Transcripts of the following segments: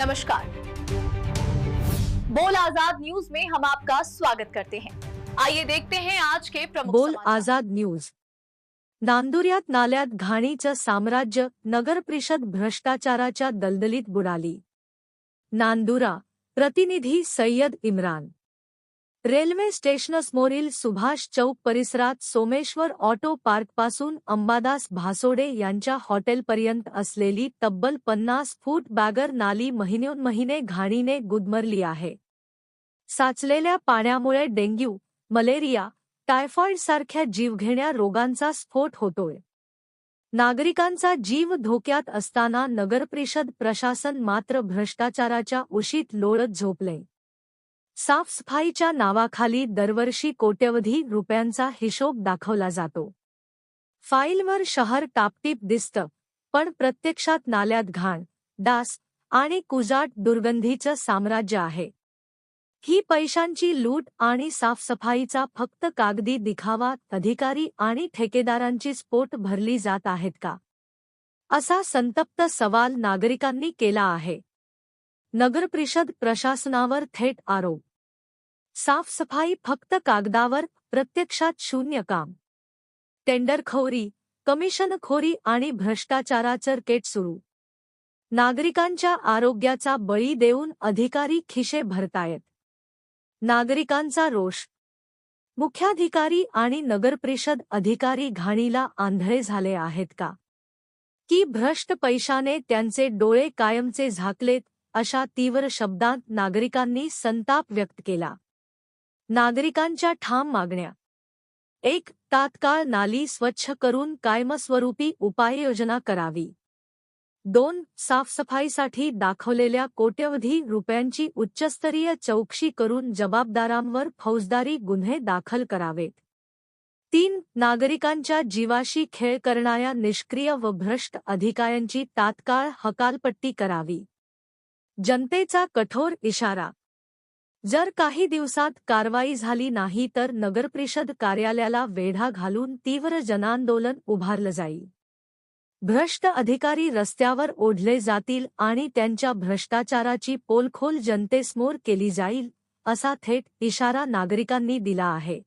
नमस्कार। बोल आज़ाद न्यूज़ में हम आपका स्वागत करते हैं। आइए देखते हैं आज के प्रमुख बोल आज़ाद न्यूज़। नांदुर्यात नाल्यात घाणीचं साम्राज्य नगर परिषद भ्रष्टाचाराच्या दलदलीत बुडाली। नांदुरा प्रतिनिधि सैयद इम्रान। रेल्वे स्टेशनसमोरील सुभाष चौक परिसरात सोमेश्वर ऑटो पार्कपासून अंबादास भासोडे यांच्या हॉटेलपर्यंत असलेली तब्बल पन्नास फूट बॅगर नाली महिन्योन्महिने घाणीने गुदमरली आहे. साचलेल्या पाण्यामुळे डेंग्यू मलेरिया टायफॉइड सारख्या जीवघेण्या रोगांचा स्फोट होतोय. नागरिकांचा जीव धोक्यात असताना नगरपरिषद प्रशासन मात्र भ्रष्टाचाराच्या उशीत लोळत झोपले. साफसफाईच्या नावाखाली दरवर्षी कोट्यवधी रुपयांचा हिशोब दाखवला जातो. फाईलवर शहर टापटीप दिसतं पण प्रत्यक्षात नाल्यात घाण डास आणि कुजाट दुर्गंधीचं साम्राज्य आहे. ही पैशांची लूट आणि साफसफाईचा फक्त कागदी दिखावा अधिकारी आणि ठेकेदारांची स्पोट भरली जात आहेत का? असा संतप्त सवाल नागरिकांनी केला आहे. नगरपरिषद प्रशासनावर थेट आरोप साफसफाई फक्त कागदावर प्रत्यक्षात शून्य काम. टेंडरखोरी कमिशनखोरी आणि भ्रष्टाचाराचं केट सुरू. नागरिकांच्या आरोग्याचा बळी देऊन अधिकारी खिशे भरतायत. नागरिकांचा रोष. मुख्याधिकारी आणि नगरपरिषद अधिकारी घाणीला आंधळे झाले आहेत का? की भ्रष्ट पैशाने त्यांचे डोळे कायमचे झाकलेत अशा तीव्र शब्दांत नागरिकांनी संताप व्यक्त केला? नागरिकांच्या ठाम मागण्या. एक तात्काळ नाली स्वच्छ करून कायमस्वरूपी उपाययोजना करावी. दोन साफसफाईसाठी दाखवलेल्या कोट्यवधी रुपयांची उच्चस्तरीय चौकशी करून जबाबदारांवर फौजदारी गुन्हे दाखल करावेत. तीन नागरिकांच्या जीवाशी खेळ करणाऱ्या निष्क्रिय व भ्रष्ट अधिकाऱ्यांची तात्काळ हकालपट्टी करावी. जनतेचा कठोर इशारा. जर काही दिवसात कारवाई झाली नाही तर नगरपरिषद कार्यालयाला वेढा घालून तीव्र जनांदोलन उभारलं जाईल. भ्रष्ट अधिकारी रस्त्यावर ओढले जातील आणि त्यांच्या भ्रष्टाचाराची पोलखोल जनतेसमोर केली जाईल असा थेट इशारा नागरिकांनी दिला आहे.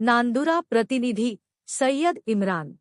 नांदुरा प्रतिनिधी सय्यद इम्रान